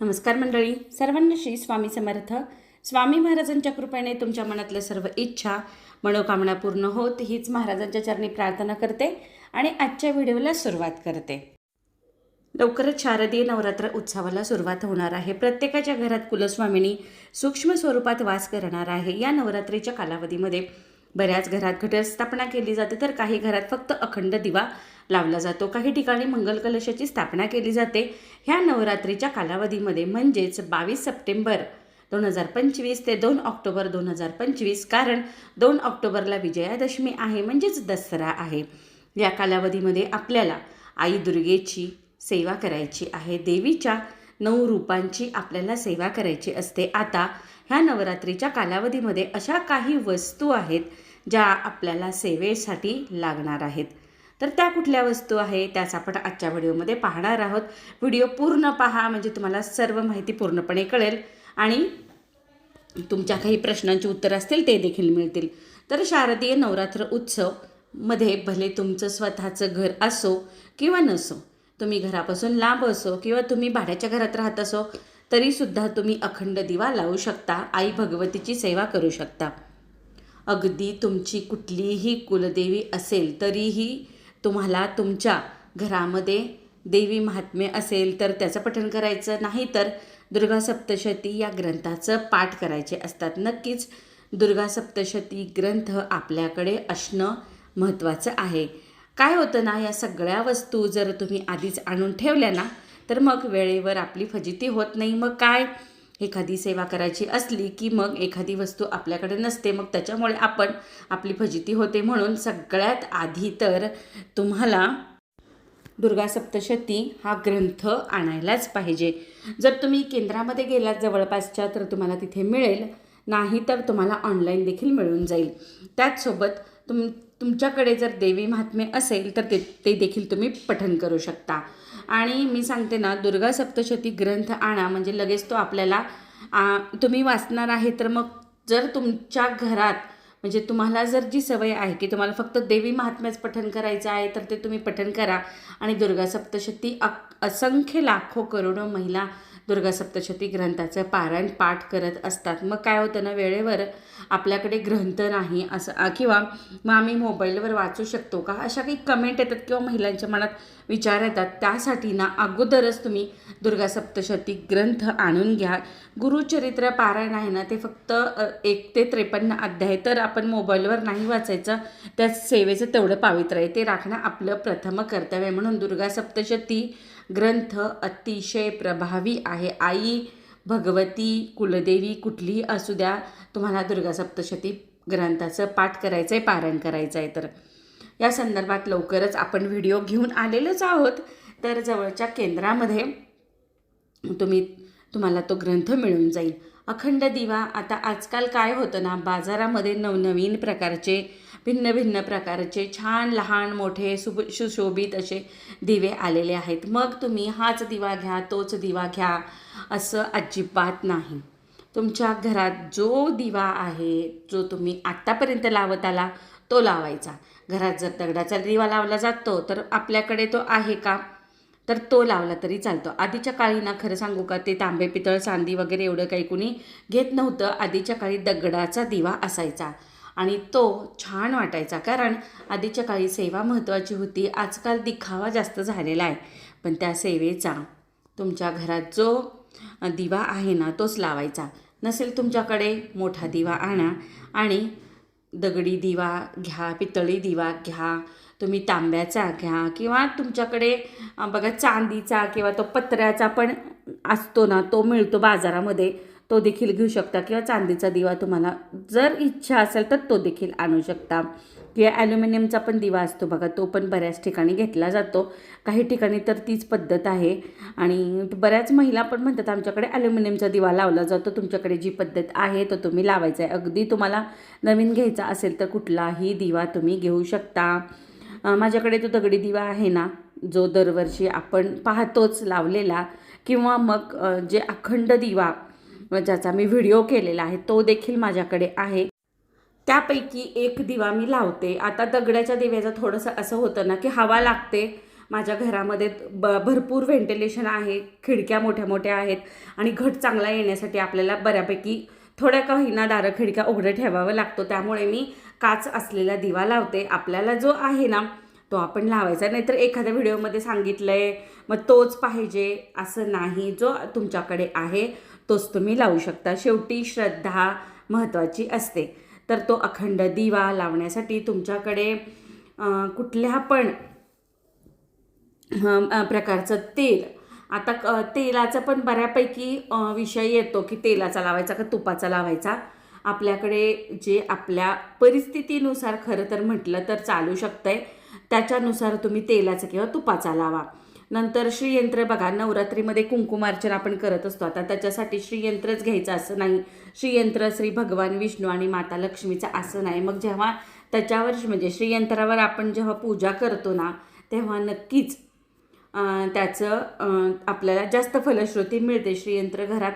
नमस्कार मंडळी सर्वांना श्री स्वामी समर्थ. स्वामी महाराजांच्या कृपेने तुमच्या मनातल्या सर्व इच्छा मनोकामना पूर्ण होत हीच महाराजांच्या चरणी प्रार्थना करते आणि आजच्या व्हिडिओला सुरुवात करते. लवकरच शारदीय नवरात्र उत्सवाला सुरुवात होणार आहे. प्रत्येकाच्या घरात कुलस्वामिनी सूक्ष्म स्वरूपात वास करणार आहे या नवरात्रीच्या कालावधीमध्ये. बऱ्याच घरात घटस्थापना केली जाते तर काही घरात फक्त अखंड दिवा लावला जातो. काही ठिकाणी मंगल कलशाची स्थापना केली जाते. ह्या नवरात्रीच्या कालावधीमध्ये म्हणजेच बावीस सप्टेंबर दोन हजार पंचवीस ते दोन ऑक्टोबर दोन हजार पंचवीस कारण दोन ऑक्टोबरला विजयादशमी आहे म्हणजेच दसरा आहे. या कालावधीमध्ये आपल्याला आई दुर्गेची सेवा करायची आहे. देवीच्या नऊ रूपांची आपल्याला सेवा करायची असते. आता ह्या नवरात्रीच्या कालावधीमध्ये अशा काही वस्तू आहेत ज्या आपल्याला सेवेसाठी लागणार आहेत. तर त्या कुठल्या वस्तू आहे त्याच आपण आजच्या व्हिडिओमध्ये पाहणार आहोत. व्हिडिओ पूर्ण पहा म्हणजे तुम्हाला सर्व माहिती पूर्णपणे कळेल. आणि तुमच्या काही प्रश्नांची उत्तर असतील ते देखील मिळतील. तर शारदीय नवरात्र उत्सवमध्ये भले तुमचं स्वतःचं घर असो किंवा नसो तुम्ही घरापासून लांब असो किंवा तुम्ही भाड्याच्या घरात राहत असो तरीसुद्धा तुम्ही अखंड दिवा लावू शकता आई भगवतीची सेवा करू शकता. अगदी तुमची कुठलीही कुलदेवी असेल तरीही तुम्हाला तुमच्या घरामध्ये देवी महात्म्य असेल तर त्याचं पठण करायचं नाही तर दुर्गा सप्तशती या ग्रंथाचं पाठ करायचे असतात. नक्कीच दुर्गा सप्तशती ग्रंथ आपल्याकडे असणं महत्त्वाचं आहे. काय होतं ना या सगळ्या वस्तू जर तुम्ही आधीच आणून ठेवल्या ना तर मग वेळेवर आपली फजिती होत नाही. मग काय? एखादी सेवा करायची असली की मग एखादी वस्तू आपल्याकडे नसते मग त्याच्यामुळे आपण आपली फजिती होते म्हणून सगळ्यात आधी तर तुम्हाला दुर्गा सप्तशती हा ग्रंथ आणायलाच पाहिजे. जर तुम्ही केंद्रामध्ये गेलात जवळपासच्या तर तुम्हाला तिथे मिळेल. नाही तर तुम्हाला ऑनलाईन देखील मिळून जाईल. त्याचसोबत तुम तुमच्याकडे जर देवी महात्म्य असेल तर ते ते देखील तुम्ही पठन करू शकता. आणि मी सांगते ना दुर्गा सप्तशती ग्रंथ आणा म्हणजे लगेच तो आपल्याला तुम्ही वाचणार आहे तर मग जर तुमच्या घरात म्हणजे तुम्हाला जर जी सवय आहे की तुम्हाला फक्त देवी महात्म्याच पठन करायचं आहे तर ते तुम्ही पठन करा. आणि दुर्गा सप्तशती अ असंख्य लाखो करोडो महिला दुर्गा सप्तशती ग्रंथाचं पारायण पाठ करत असतात. मग काय होतं ना वेळेवर आपल्याकडे ग्रंथ नाही असं किंवा मग आम्ही मोबाईलवर वाचू शकतो का? अशा काही कमेंट येतात किंवा महिलांच्या मनात विचार येतात. त्यासाठी ना अगोदरच तुम्ही दुर्गा सप्तशती ग्रंथ आणून घ्या. गुरुचरित्र पारायण आहे ना ते फक्त एक ते त्रेपन्न अध्याय तर आपण मोबाईलवर नाही वाचायचं. त्या सेवेचं तेवढं पावित्र्य आहे. ते राखणं आपलं प्रथम कर्तव्य आहे. म्हणून दुर्गा सप्तशती ग्रंथ अतिशय प्रभावी आहे. आई भगवती कुलदेवी कुठलीही असू द्या तुम्हाला दुर्गा सप्तशती ग्रंथाचं पाठ करायचं आहे पारायण करायचं आहे तर. या संदर्भात लवकरच आपण व्हिडिओ घेऊन आलेलोच आहोत. तर जवळच्या केंद्रामध्ये तुम्ही तुम्हाला तो ग्रंथ मिळून जाईल. अखंड दिवा आता आजकाल काय होतं ना बाजारामध्ये नवनवीन प्रकारचे भिन्न भिन्न प्रकारचे छान लहान मोठे सुब सुशोभित असे दिवे आलेले आहेत. मग तुम्ही हाच दिवा घ्या तोच दिवा घ्या असं अजिबात नाही. तुमच्या घरात जो दिवा आहे जो तुम्ही आत्तापर्यंत लावत आला तो लावायचा. घरात जर दगडाचा दिवा लावला जातो तर आपल्याकडे तो आहे का? तर तो लावला तरी चालतो. आधीच्या काळी ना खरं सांगू का ते तांबे पितळ चांदी वगैरे एवढं काही कुणी घेत नव्हतं. आधीच्या काळी दगडाचा दिवा असायचा आणि तो छान वाटायचा. कारण आधीच्या काळी सेवा महत्त्वाची होती. आजकाल दिखावा जास्त झालेला आहे. पण त्या सेवेचा तुमच्या घरात जो दिवा आहे ना तोच लावायचा. नसेल तुमच्याकडे मोठा दिवा आणा आणि दगडी दिवा घ्या पितळी दिवा घ्या तुम्ही तांब्याचा घ्या किंवा तुमच्याकडे बघा चांदीचा किंवा तो पत्र्याचा पण असतो ना तो मिळतो बाजारामध्ये तो देखील घेऊ शकता. किंवा चांदीचा दिवा तुम्हाला जर इच्छा असेल तर तो देखील आणू शकता. किंवा ॲल्युमिनियमचा पण दिवा असतो बघा तो पण बऱ्याच ठिकाणी घेतला जातो. काही ठिकाणी तर तीच पद्धत आहे. आणि बऱ्याच महिला पण म्हणतात आमच्याकडे ॲल्युमिनियमचा दिवा लावला जातो. तुमच्याकडे जी पद्धत आहे तो तुम्ही लावायचा आहे. अगदी तुम्हाला नवीन घ्यायचा असेल तर कुठलाही दिवा तुम्ही घेऊ शकता. माझ्याकडे तो दगडी दिवा आहे ना जो दरवर्षी आपण पाहतोच लावलेला. किंवा मग जे अखंड दिवा ज्याचा मी व्हिडिओ केलेला आहे तो देखील माझ्याकडे आहे. त्यापैकी एक दिवा मी लावते. आता दगडाच्या दिव्याचं थोडंसं असं होतं ना की हवा लागते. माझ्या घरामध्ये ब भरपूर व्हेंटिलेशन आहे खिडक्या मोठ्या मोठ्या आहेत आणि घट चांगला येण्यासाठी आपल्याला बऱ्यापैकी थोड्या का होईना दारं खिडक्या उघडं ठेवावं लागतो. त्यामुळे मी काच असलेला दिवा लावते. आपल्याला जो आहे ना तो आपण लावायचा. नाहीतर एखाद्या व्हिडिओमध्ये सांगितलं आहे मग तोच पाहिजे. असं नाही. जो तुमच्याकडे आहे तोच तुम्ही लावू शकता. शेवटी श्रद्धा महत्त्वाची असते. तर तो अखंड दिवा लावण्यासाठी तुमच्याकडे कुठल्या पण प्रकारचं तेल. आता क- तेलाचा पण बऱ्यापैकी विषय येतो की तेलाचा लावायचा का तुपाचा लावायचा. आपल्याकडे जे आपल्या परिस्थितीनुसार खरं तर म्हटलं तर चालू शकतं आहे त्याच्यानुसार तुम्ही तेलाचा किंवा तुपाचा लावा. नंतर श्रीयंत्र बघा नवरात्रीमध्ये कुंकुमार्चन आपण करत असतो. आता त्याच्यासाठी श्रीयंत्रच घ्यायचं असं नाही. श्रीयंत्र श्री भगवान विष्णू आणि माता लक्ष्मीचं असं नाही. मग जेव्हा त्याच्यावर म्हणजे श्रीयंत्रावर आपण जेव्हा पूजा करतो ना तेव्हा नक्कीच त्याचं आपल्याला जास्त फलश्रुती मिळते. श्रीयंत्र घरात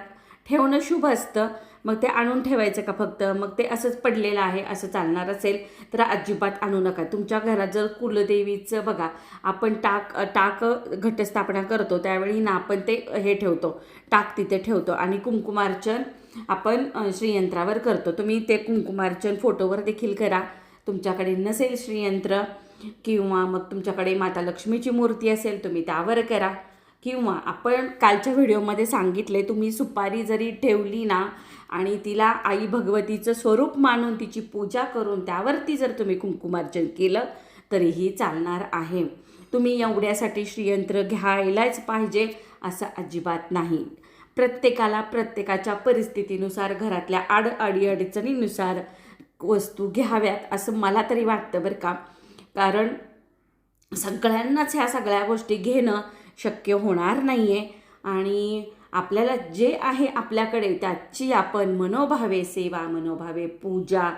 ठेवणं शुभ असतं. मग ते आणून ठेवायचं का फक्त? मग ते असंच पडलेलं आहे असं चालणार असेल तर अजिबात आणू नका. तुमच्या घरात जर कुलदेवीचं बघा आपण टाक टाक घटस्थापना करतो त्यावेळी ना आपण ते हे ठेवतो टाक तिथे ठेवतो आणि कुंकुमार्चन आपण श्रीयंत्रावर करतो. तुम्ही ते कुंकुमार्चन फोटोवर देखील करा. तुमच्याकडे नसेल श्रीयंत्र किंवा मग तुमच्याकडे माता लक्ष्मीची मूर्ती असेल तुम्ही त्यावर करा. किंवा आपण कालच्या व्हिडिओमध्ये सांगितले तुम्ही सुपारी जरी ठेवली ना आणि तिला आई भगवतीचं स्वरूप मानून तिची पूजा करून त्यावरती जर तुम्ही कुंकुमार्चन केलं तरीही चालणार आहे. तुम्ही एवढ्यासाठी श्रीयंत्र घ्यायलाच पाहिजे असं अजिबात नाही. प्रत्येकाला प्रत्येकाच्या परिस्थितीनुसार घरातल्या आड अडीअडचणीनुसार वस्तू घ्याव्यात असं मला तरी वाटतं बरं का. कारण सगळ्यांनाच ह्या सगळ्या गोष्टी घेणं शक्य होणार नाही आहे आणि आपल्याला जे आहे आपल्याकडे त्याची आपण मनोभावे सेवा मनोभावे पूजा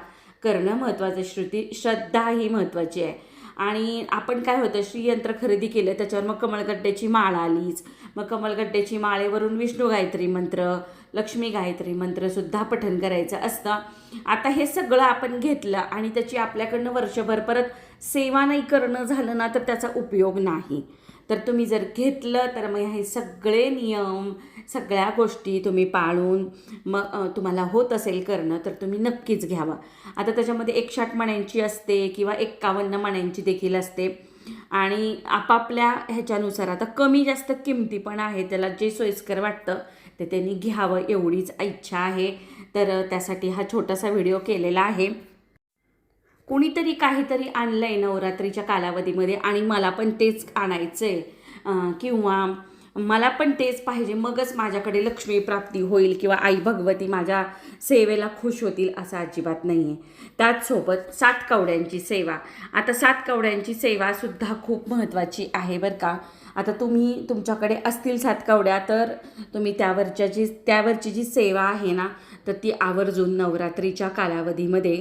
करणं महत्त्वाचं. श्रुती श्रद्धा ही महत्त्वाची आहे. आणि आपण काय होतं श्रीयंत्र खरेदी केलं त्याच्यावर मग कमळगड्ड्याची माळ आलीच. मग कमळगड्ड्याची माळेवरून विष्णू गायत्री मंत्र लक्ष्मी गायत्री मंत्रसुद्धा पठन करायचं असतं. आता हे सगळं आपण घेतलं आणि त्याची आपल्याकडनं वर्षभर परत सेवा नाही करणं झालं ना तर त्याचा उपयोग नाही. तर तुम्ही जर घेतलं तर मग हे सगळे नियम सगळ्या गोष्टी तुम्ही पाळून मग तुम्हाला होत असेल करणं तर तुम्ही नक्कीच घ्यावं. आता त्याच्यामध्ये एकशाठ मण्यांची असते किंवा एक्कावन्न मण्यांची देखील असते. आणि आपापल्या ह्याच्यानुसार आता कमी जास्त किमती पण आहे त्याला जे सोयीस्कर वाटतं ते त्यांनी घ्यावं एवढीच इच्छा आहे. तर त्यासाठी हा छोटासा व्हिडिओ केलेला आहे. कुणीतरी काहीतरी आणलं आहे नवरात्रीच्या कालावधीमध्ये आणि मला पण तेच आणायचं आहे किंवा मला पण तेच पाहिजे मगच माझ्याकडे लक्ष्मी प्राप्ती होईल किंवा आई भगवती माझ्या सेवेला खुश होतील असं अजिबात नाही आहे त्याचसोबत सात कवड्यांची सेवा. आता सात कवड्यांची सेवासुद्धा खूप महत्त्वाची आहे बरं का. आता तुम्ही तुमच्याकडे असतील सात कवड्या तर तुम्ही त्यावरच्या जी त्यावरची जी सेवा आहे ना तर ती आवर्जून नवरात्रीच्या कालावधीमध्ये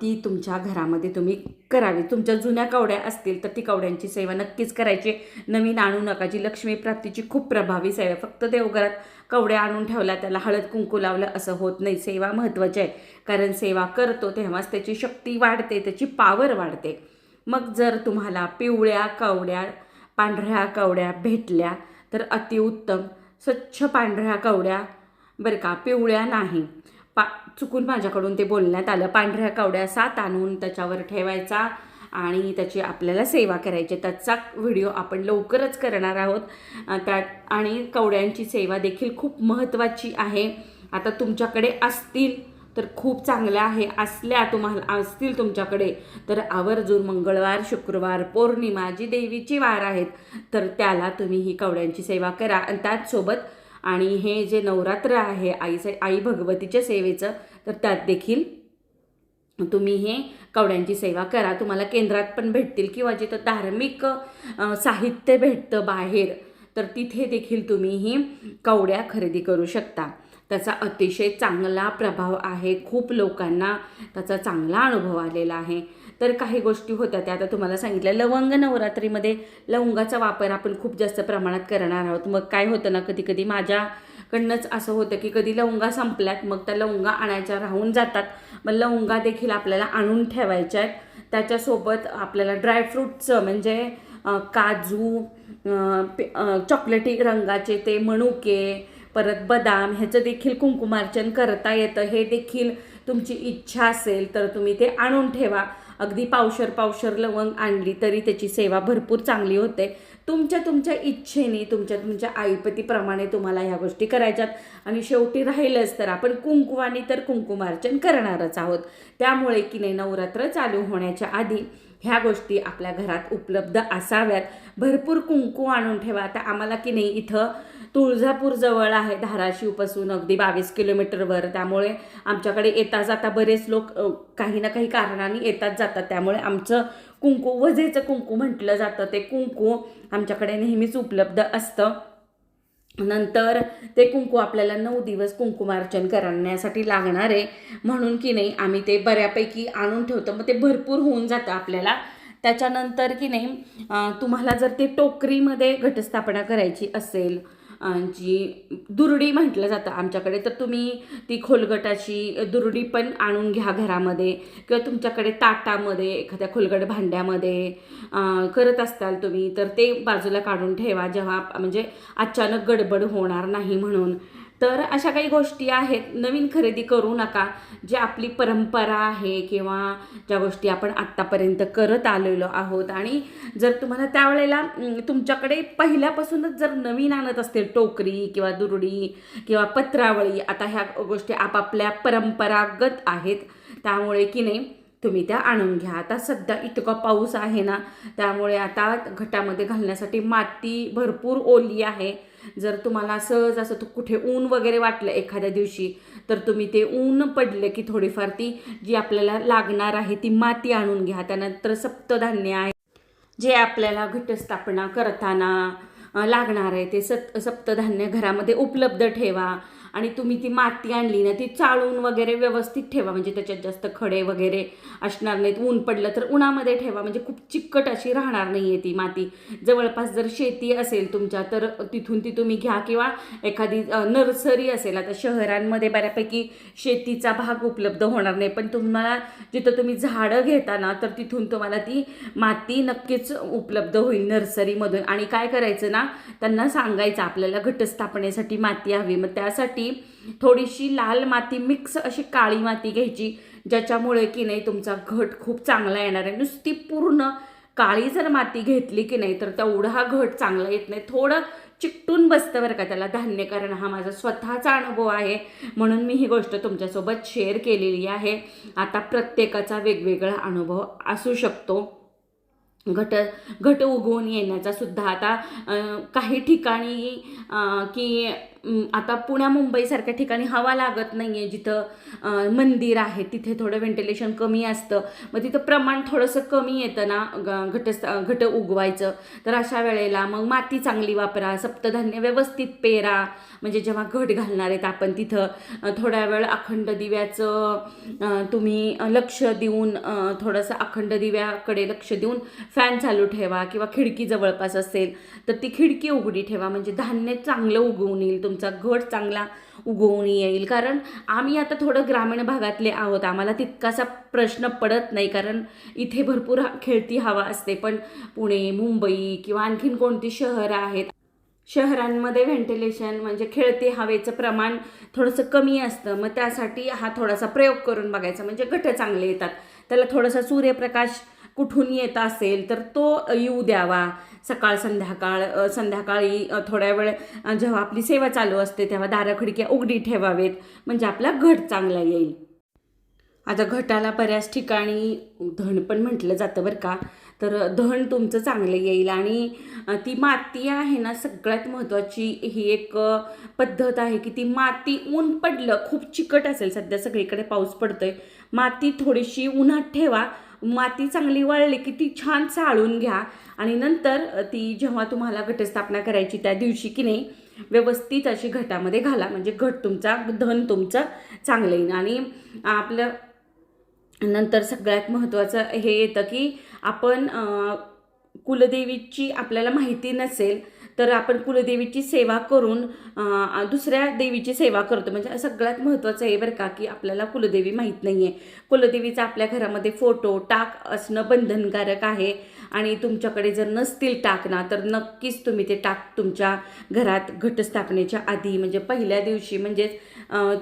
ती तुमच्या घरामध्ये तुम्ही करावी. तुमच्या जुन्या कवड्या असतील तर ती कवड्यांची सेवा नक्कीच करायची. नवीन आणू नका. जी लक्ष्मी प्राप्तीची खूप प्रभावी सेवा फक्त देवघरात कवड्या आणून ठेवल्या त्याला हळद कुंकू लावलं असं होत नाही. सेवा महत्त्वाची आहे. कारण सेवा करतो तेव्हाच त्याची शक्ती वाढते त्याची पावर वाढते. मग जर तुम्हाला पिवळ्या कवड्या पांढऱ्या कवड्या भेटल्या तर अतिउत्तम. स्वच्छ पांढऱ्या कवड्या बरं का पिवळ्या नाही. पा चुकून माझ्याकडून ते बोलण्यात आलं. पांढऱ्या कवड्या सात आणून त्याच्यावर ठेवायचा आणि त्याची आपल्याला सेवा करायची. त्याचा व्हिडिओ आपण लवकरच करणार आहोत. त्या आणि कवड्यांची सेवा देखील खूप महत्त्वाची आहे. आता तुमच्याकडे असतील तर खूप चांगलं आहे. असल्या तुम्हाला असतील तुमच्याकडे तर आवर्जून मंगळवार शुक्रवार पौर्णिमा जी देवीची वार आहेत तर त्याला तुम्ही ही कवड्यांची सेवा करा. आणि त्याचसोबत आणि हे जे नवरात्र आहे आईचं आई भगवतीच्या सेवेचं तर त्यात देखील तुम्ही हे कवड्यांची सेवा करा. तुम्हाला केंद्रात पण भेटतील किंवा जिथं धार्मिक साहित्य भेटतं बाहेर तर तिथे देखील तुम्ही ही कवड्या खरेदी करू शकता. त्याचा अतिशय चांगला प्रभाव आहे. खूप लोकांना त्याचा चांगला अनुभव आलेला आहे. तर काही गोष्टी होत्या त्या आता तुम्हाला सांगितल्या. लवंग नवरात्रीमध्ये लवंगाचा वापर आपण खूप जास्त प्रमाणात करणार आहोत. मग काय होतं ना कधी कधी माझ्याकडनंच असं होतं की कधी लवंगा संपल्यात मग त्या लवंगा आणायच्या राहून जातात. मग लवंगा देखील आपल्याला आणून ठेवायच्या आहेत. त्याच्यासोबत आपल्याला ड्रायफ्रूटचं म्हणजे काजू चॉकलेटी रंगाचे ते मणुके परत बदाम ह्याचं देखील कुंकुमार्चन करता येतं. हे देखील तुमची इच्छा असेल तर तुम्ही ते आणून ठेवा. अगदी पावशर पावशर लवंग आणली तरी त्याची सेवा भरपूर चांगली होते. तुमच्या तुमच्या इच्छेने तुमच्या तुमच्या आईपतीप्रमाणे तुम्हाला ह्या गोष्टी करायच्यात. आणि शेवटी राहिलंच तर आपण कुंकुवानी तर कुंकुमार्चन करणारच आहोत. त्यामुळे की नाही नवरात्र चालू होण्याच्या आधी ह्या गोष्टी आपल्या घरात उपलब्ध असाव्यात. भरपूर कुंकू आणून ठेवा. आता आम्हाला की नाही इथं तुळजापूर जवळ आहे धाराशिवपासून अगदी बावीस किलोमीटरवर त्यामुळे आमच्याकडे येता जाता बरेच लोक काही ना काही कारणाने येतात जातात. त्यामुळे आमचं कुंकू वजेचं कुंकू म्हटलं जातं. ते कुंकू आमच्याकडे नेहमीच उपलब्ध असतं. नंतर ते कुंकू आपल्याला नऊ दिवस कुंकुमार्चन करण्यासाठी लागणार आहे. म्हणून की नाही आम्ही ते बऱ्यापैकी आणून ठेवतो. मग ते भरपूर होऊन जातं आपल्याला. त्याच्यानंतर की नाही तुम्हाला जर ते टोकरीमध्ये घटस्थापना करायची असेल जी दुरडी म्हटलं जातं आमच्याकडे. तर तुम्ही ती खोलगटाची दुरडी पण आणून घ्या घरामध्ये किंवा तुमच्याकडे ताटामध्ये एखाद्या खोलगट भांड्यामध्ये करत असताल तुम्ही तर ते बाजूला काढून ठेवा जेव्हा म्हणजे अचानक गडबड होणार नाही म्हणून. तर अशा काही गोष्टी आहेत. नवीन खरेदी करू नका. जे आपली परंपरा आहे किंवा ज्या गोष्टी आपण आत्तापर्यंत करत आलेलो आहोत. आणि जर तुम्हाला त्यावेळेला तुमच्याकडे पहिल्यापासूनच जर नवीन आणत असतील टोकरी किंवा दुरडी किंवा पत्रावळी आता ह्या गोष्टी आपापल्या परंपरागत आहेत. त्यामुळे की नाही तुम्ही त्या आणून घ्या. आता सध्या इतका पाऊस आहे ना त्यामुळे आता घटामध्ये घालण्यासाठी माती भरपूर ओली आहे. जर तुम्हाला सहज असं कुठे ऊन वगैरे वाटलं एखाद्या दिवशी तर तुम्ही ते ऊन पडलं की थोडीफार ती जी आपल्याला लागणार आहे ती माती आणून घ्या. त्यानंतर सप्तधान्य आहे. जे आपल्याला घटस्थापना करताना लागणार आहे ते सत सप्तधान्य घरामध्ये उपलब्ध ठेवा. आणि तुम्ही ती माती आणली ना ती चाळून वगैरे व्यवस्थित ठेवा. म्हणजे त्याच्यात जास्त खडे वगैरे असणार नाहीत. ऊन पडलं तर उन्हामध्ये ठेवा. म्हणजे खूप चिकट अशी राहणार नाही आहे ती माती. जवळपास जर शेती असेल तुमच्या तर तिथून ती तुम्ही घ्या. किंवा एखादी नर्सरी असेल. आता शहरांमध्ये बऱ्यापैकी शेतीचा भाग उपलब्ध होणार नाही. पण तुम्हाला जिथं तुम्ही झाडं घेता ना तर तिथून तुम्हाला ती माती नक्कीच उपलब्ध होईल नर्सरीमधून. आणि काय करायचं ना त्यांना सांगायचं आपल्याला घटस्थापनेसाठी माती हवी. मग त्यासाठी थोडीशी लाल माती मिक्स अशी काळी माती घ्यायची ज्याच्यामुळे की नाही तुमचा घट खूप चांगला येणार आहे. नुसती पूर्ण काळी जर माती घेतली की नाही तर तेवढा हा घट चांगला येत नाही. थोडं चिकटून बसतं बरं का त्याला धान्य कारण हा माझा स्वतःचा अनुभव आहे. म्हणून मी ही गोष्ट तुमच्यासोबत शेअर केलेली आहे. आता प्रत्येकाचा वेगवेगळा अनुभव असू शकतो. घट घट उगवून येण्याचा सुद्धा आता काही ठिकाणी की आता पुण्या मुंबईसारख्या ठिकाणी हवा लागत नाही आहे जिथं मंदिर आहे तिथे थोडं व्हेंटिलेशन कमी असतं. मग तिथं प्रमाण थोडंसं कमी येतं ना ग- घट घट उगवायचं. तर अशा वेळेला मग माती चांगली वापरा सप्तधान्य व्यवस्थित पेरा. म्हणजे जेव्हा घट घालणार आहेत आपण तिथं थोड्या वेळ अखंड दिव्याचं तुम्ही लक्ष देऊन थोडंसं अखंड दिव्याकडे लक्ष देऊन फॅन चालू ठेवा किंवा खिडकी जवळपास असेल तर ती खिडकी उघडी ठेवा. म्हणजे धान्य चांगलं उगवून येईल तुमचा घट चांगला उगवून येईल. कारण आम्ही आता थोडं ग्रामीण भागातले आहोत. आम्हाला तितकासा प्रश्न पडत नाही. कारण इथे भरपूर खेळती हवा असते. पण पुणे मुंबई किंवा आणखीन कोणती शहरं आहेत? शहरांमध्ये व्हेंटिलेशन म्हणजे खेळते हवेचं प्रमाण थोडंसं कमी असतं. मग त्यासाठी हा थोडासा प्रयोग करून बघायचा. म्हणजे घट चांगले येतात. त्याला थोडासा सूर्यप्रकाश कुठून येत असेल तर तो येऊ द्यावा. सकाळ संध्याकाळ संध्याकाळी थोड्या वेळ जेव्हा आपली सेवा चालू असते तेव्हा दारं खिडक्या उघडी ठेवावेत. म्हणजे आपला घट चांगला येईल. आता घटाला बऱ्याच ठिकाणी धण पण म्हटलं जातं बरं का. तर धण तुमचं चांगलं येईल आणि ती माती आहे ना सगळ्यात महत्त्वाची. ही एक पद्धत आहे की ती माती ऊन पडलं खूप चिकट असेल. सध्या सगळीकडे पाऊस पडतोय. माती थोडीशी उन्हात ठेवा. माती चांगली वळली की ती छान चाळून घ्या. आणि नंतर ती जेव्हा तुम्हाला घटस्थापना करायची त्या दिवशी की नाही व्यवस्थित अशी घटामध्ये घाला. म्हणजे घट तुमचा धन तुमचं चांगलं येईल आणि आपलं नंतर सगळ्यात महत्त्वाचं हे येतं की आपण कुलदेवीची आपल्याला माहिती नसेल तर आपण कुलदेवीची सेवा करून दुसऱ्या देवीची सेवा करतो. म्हणजे सगळ्यात महत्त्वाचं आहे बरं का की आपल्याला कुलदेवी माहीत नाही आहे कुलदेवीचा आपल्या घरामध्ये फोटो टाक असणं बंधनकारक आहे. आणि तुमच्याकडे जर नसतील टाक ना तर नक्कीच तुम्ही ते टाक तुमच्या घरात घटस्थापनेच्या आधी म्हणजे पहिल्या दिवशी म्हणजेच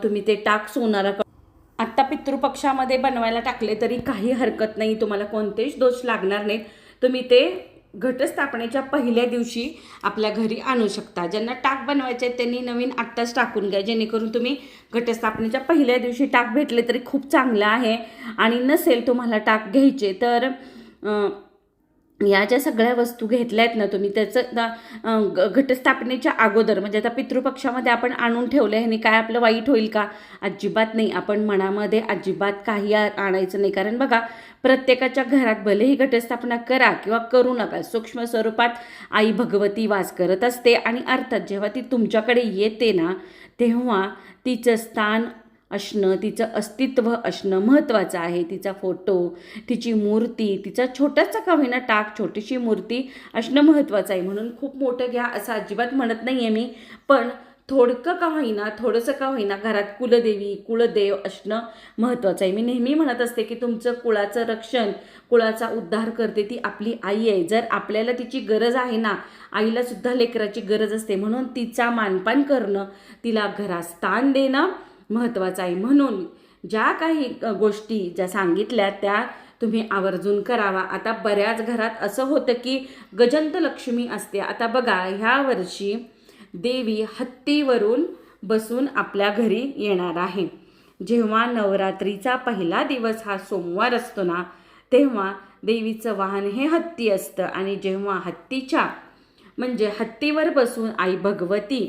तुम्ही ते टाक सोनारा आत्ता पितृपक्षामध्ये बनवायला टाकले तरी काही हरकत नाही. तुम्हाला कोणतेच दोष लागणार नाहीत. तुम्ही ते घटस्थापनेच्या पहिल्या दिवशी आपल्या घरी आणू शकता. ज्यांना टाक बनवायचे आहेत त्यांनी नवीन आत्ताच टाकून घ्या. जेणेकरून तुम्ही घटस्थापनेच्या पहिल्या दिवशी टाक भेटले तरी खूप चांगलं आहे आणि नसेल तुम्हाला टाक घ्यायचे तर या ज्या सगळ्या वस्तू घेतल्या आहेत ना तुम्ही त्याचं घटस्थापनेच्या अगोदर म्हणजे आता पितृपक्षामध्ये आपण आणून ठेवलं ह्याने काय आपलं वाईट होईल का? अजिबात नाही. आपण मनामध्ये अजिबात काही आ- आणायचं नाही. कारण बघा प्रत्येकाच्या घरात भलेही घटस्थापना करा किंवा करू नका सूक्ष्म स्वरूपात आई भगवती वास करत असते आणि अर्थात जेव्हा ती तुमच्याकडे येते ना तेव्हा तिचं स्थान असणं तिचं अस्तित्व असणं महत्त्वाचं आहे. तिचा फोटो तिची मूर्ती तिचा छोटासा का होईना टाक छोटीशी मूर्ती असणं महत्त्वाचं आहे. म्हणून खूप मोठं घ्या असं अजिबात म्हणत नाही आहे मी. पण थोडकं का होईना थोडंसं का होईना घरात कुलदेवी कुलदेव असणं महत्त्वाचं आहे. मी नेहमी म्हणत असते की तुमचं कुळाचं रक्षण कुळाचा उद्धार करते ती आपली आई आहे. जर आपल्याला तिची गरज आहे ना आईलासुद्धा लेकराची गरज असते. म्हणून तिचा मानपान करणं तिला घरात स्थान देणं महत्त्वाचं आहे. म्हणून ज्या काही गोष्टी ज्या सांगितल्या त्या तुम्ही आवर्जून करावा. आता बऱ्याच घरात असं होतं की गजंत लक्ष्मी असते. आता बघा ह्या वर्षी देवी हत्तीवरून बसून आपल्या घरी येणार आहे. जेव्हा नवरात्रीचा पहिला दिवस हा सोमवार असतो ना तेव्हा देवीचं वाहन हे हत्ती असतं आणि जेव्हा हत्तीच्या म्हणजे हत्तीवर बसून आई भगवती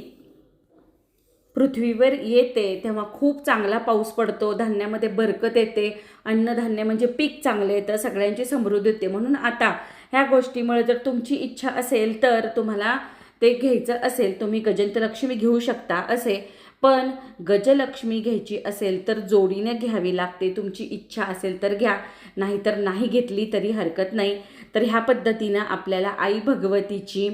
पृथ्वीवर येते तेव्हा खूप चांगला पाऊस पडतो धान्यामध्ये बरकत येते अन्नधान्य म्हणजे पीक चांगलं येतं सगळ्यांची समृद्धी येते म्हणून आता ह्या गोष्टीमुळे जर तुमची इच्छा असेल तर तुम्हाला ते घ्यायचं असेल तुम्ही गजंतलक्ष्मी घेऊ शकता असे पण गजलक्ष्मी घ्यायची असेल तर जोडीने घ्यावी लागते. तुमची इच्छा असेल तर घ्या नाहीतर नाही घेतली तरी हरकत नाही. तर ह्या पद्धतीनं आपल्याला आई भगवतीची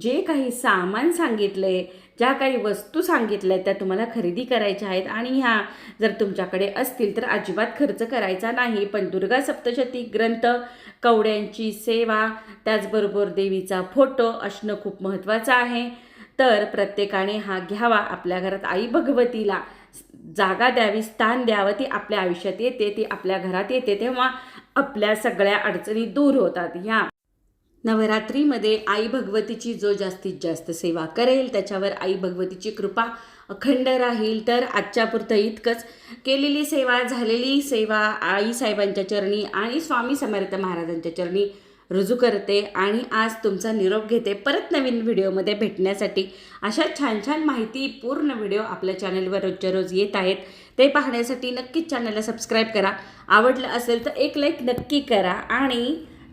जे काही सामान सांगितले ज्या काही वस्तू सांगितल्या त्या तुम्हाला खरेदी करायच्या आहेत आणि ह्या जर तुमच्याकडे असतील तर अजिबात खर्च करायचा नाही. पण दुर्गा सप्तशती ग्रंथ कवड्यांची सेवा त्याचबरोबर देवीचा फोटो असणं खूप महत्त्वाचं आहे. तर प्रत्येकाने हा घ्यावा. आपल्या घरात आई भगवतीला जागा द्यावी स्थान द्यावं. ती आपल्या आयुष्यात येते ती आपल्या घरात येते तेव्हा आपल्या सगळ्या अडचणी दूर होतात. ह्या नवरात्रीमध्ये आई भगवतीची जो जास्तीत जास्त सेवा करेल त्याच्यावर आई भगवतीची कृपा अखंड राहील. तर आजच्यापुरतं इतकंच. केलेली सेवा झालेली सेवा आई साहेबांच्या चरणी आणि स्वामी समर्थ महाराजांच्या चरणी रुजू करते आणि आज तुमचा निरोप घेते. परत नवीन व्हिडिओमध्ये भेटण्यासाठी अशा छान छान माहिती पूर्ण व्हिडिओ आपल्या चॅनलवर रोजच्या रोज येत आहेत. ते पाहण्यासाठी नक्कीच चॅनलला सबस्क्राईब करा. आवडलं असेल तर एक लाईक नक्की करा आणि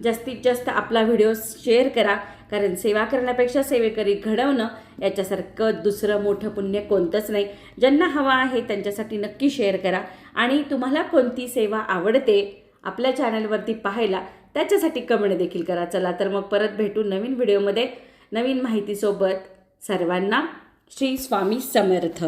जास्तीत जास्त आपला व्हिडिओ शेअर करा. कारण सेवा करण्यापेक्षा सेवेकरी घडवणं याच्यासारखं दुसरं मोठं पुण्य कोणतंच नाही. ज्यांना हवं आहे त्यांच्यासाठी नक्की शेअर करा. आणि तुम्हाला कोणती सेवा आवडते आपल्या चॅनलवरती पाहायला त्याच्यासाठी कमेंट देखील करा. चला तर मग परत भेटू नवीन व्हिडिओमध्ये. नवीन माहितीसोबत सर्वांना श्री स्वामी समर्थ.